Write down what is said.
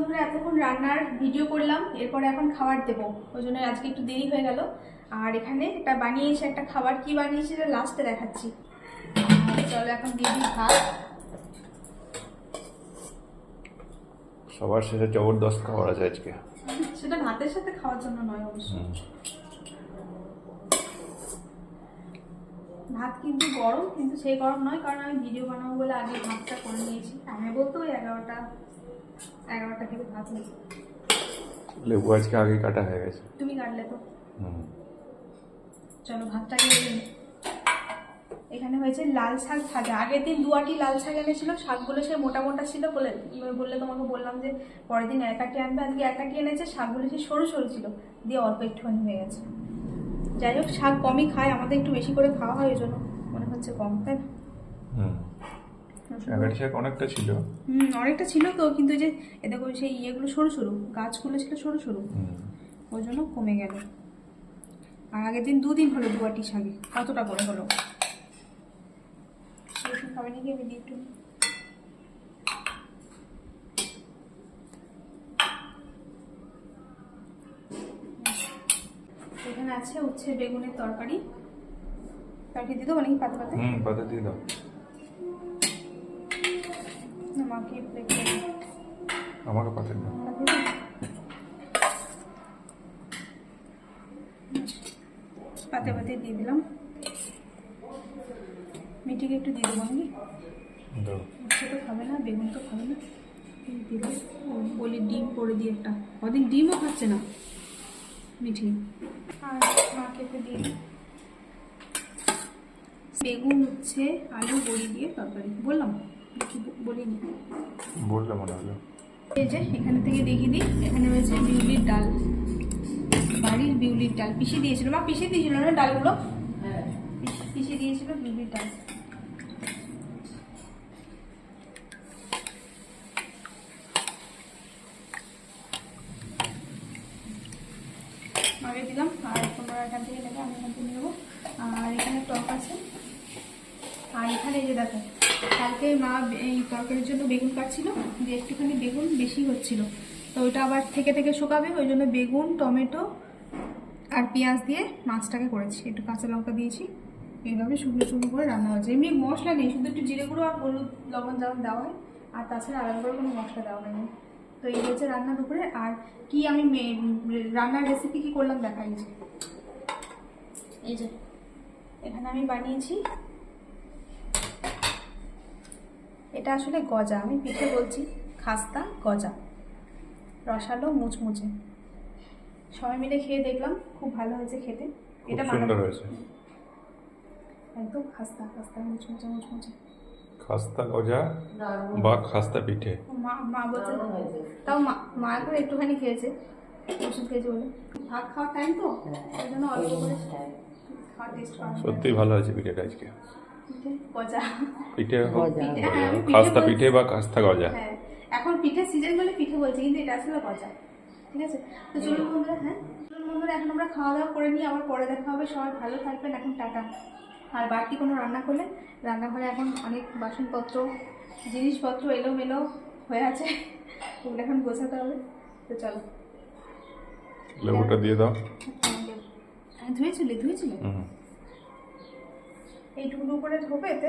বন্ধুরা এতক্ষণ রান্নার ভিডিও করলাম এরপরে এখন খাবার দেবো। ওই জন্য আজকে একটু দেরি হয়ে গেল। আর এখানে একটা বানিয়েছে একটা খাবার কি বানিয়েছে সেটা লাস্টে দেখাচ্ছি। চলো এখন দিয়ে দিই ভাত। সবার শেষে জবরদস্ত খাবার আছে আজকে। সেটা ভাতের সাথে খাওয়ার জন্য নয় অবশ্য। হুম। ভাত কিন্তু গরম কিন্তু সেই গরম নয় কারণ আমি ভিডিও বানাবো বলে আগে ভাতটা করে নিয়েছি। আমি বলতো ওই এগারোটা। এগারোটা থেকে ভাত নেই লেবু আজকে আগে কাটা হয়ে গেছে। তুমি কাটলে তো। চলো ভাতটা। এখানে হয়েছে লাল শাক ভাজা। আগের দিন দুয়াটি লাল শাক এনেছিল শাকগুলো সে মোটা মোটা ছিল বলে বললে তোমাকে বললাম যে পরের দিন একাটি আনবে। আজকে একাটি এনেছে শাকগুলো সে সরু সরু ছিল। দিয়ে অল্প একটুখানি হয়ে গেছে। যাই হোক শাক কমই খায় আমাদের একটু বেশি করে খাওয়া হয় ওই জন্য মনে হচ্ছে কম তাই না? হুম এগারো অনেকটা ছিল। হুম অনেকটা ছিল তো কিন্তু যে এ দেখো সেই ইয়েগুলো সরু সরু গাছগুলো ছিল সরু সরু। ওই জন্য কমে গেল। আর আগের দিন দুদিন হলো দুয়াটি শাকে কতটা করে হলো। খাবে নাকি আমি একটু এখানে আছে উচ্ছে বেগুনের তরকারি। তরকারি দিয়ে দেবো নাকি পাতে পাতে? হুম পাতা দিয়ে দাও। না মাকে প্লেট আমাকে পাতা দাও। পাতে পাতে দিয়ে দিলাম। মিঠিকে একটু দিয়ে দেবো দাও। উচ্ছে তো খাবে না বেগুন তো খাবে না। দিলে বলি ডিম করে দিই একটা। কদিন ডিমও খাচ্ছে না। মিঠি। আর মাকে একটু দিয়ে। বেগুন উচ্ছে আলু বড়ি দিয়ে তরকারি। বললাম। বলিনি। বললে মনে হলো। এই যে এখানে থেকে দেখিয়ে দিই এখানে রয়েছে বিউলির ডাল। বাড়ির বিউলির ডাল। পিষে দিয়েছিল মা পিষে দিয়েছিল না ডালগুলো? পিষে- পিষে দিয়েছিল বিউলির ডাল। আগে দিলাম আর তোমরা এখান থেকে নেবে আমি এখান থেকে নেব। আর এখানে টক আছে। আর এখানে এই যে দেখো কালকে মা এই তরকারির জন্য বেগুন কাটছিল যে একটুখানি বেগুন বেশি হচ্ছিল। তো ওইটা আবার থেকে থেকে শুকাবে, ওই জন্য বেগুন, টমেটো আর পেঁয়াজ দিয়ে মাছটাকে করেছি। একটু কাঁচা লঙ্কা দিয়েছি, এইভাবে শুকনো শুকনো করে রান্না হয়েছে। এমনি মশলা নেই, শুধু একটু জিরে গুঁড়ো আর হলুদ লবণ যেমন দেওয়া হয়, আর তাছাড়া আলাদা করে কোনো মশলা দেওয়া হয়নি। তো এই হচ্ছে রান্না দুপুরে, আর কি আমি রান্নার রেসিপি কি করলাম দেখা এই যে এই যে, এখানে আমি বানিয়েছি এটা আসলে গজা। আমি পিঠে বলছি খাস্তা গজা। রসালো মুচমুচে। সবাই মিলে খেয়ে দেখলাম খুব ভালো হয়েছে খেতে। এটা সুন্দর হয়েছে। একদম খাস্তা খাস্তা মুচমুচে মুচমুচে। খাস্তা গজা বা খাস্তা পিঠে। মা মা বলছে তাও মা মা এখন একটুখানি খেয়েছে। ওষুধ খেয়েছে বলে। ভাত খাওয়ার টাইম তো? ওই জন্য অল্প করে করা সত্যি ভালো হয়েছে পিঠেটা আজকে। পিঠে গজা। পিঠে পিঠে হ্যাঁ খাস্তা পিঠে বা খাস্তা গজা। হ্যাঁ এখন পিঠের সিজন বলে পিঠে বলছি কিন্তু এটা আসলে গজা ঠিক আছে? তো চলুন বন্ধুরা হ্যাঁ? চলুন বন্ধুরা এখন আমরা খাওয়া দাওয়া করে নিই আবার পরে দেখা হবে। সবাই ভালো থাকবেন এখন টাটা। আর বাড়তি কোনো রান্না করলে? রান্নাঘরে এখন অনেক বাসনপত্র জিনিসপত্র এলোমেলো হয়ে আছে ওগুলো এখন গোছাতে হবে। তো চলো। লেবুটা দিয়ে দাও। হ্যাঁ ধুয়েছিলে ধুয়েছিলে হুম করে ধোবে এতে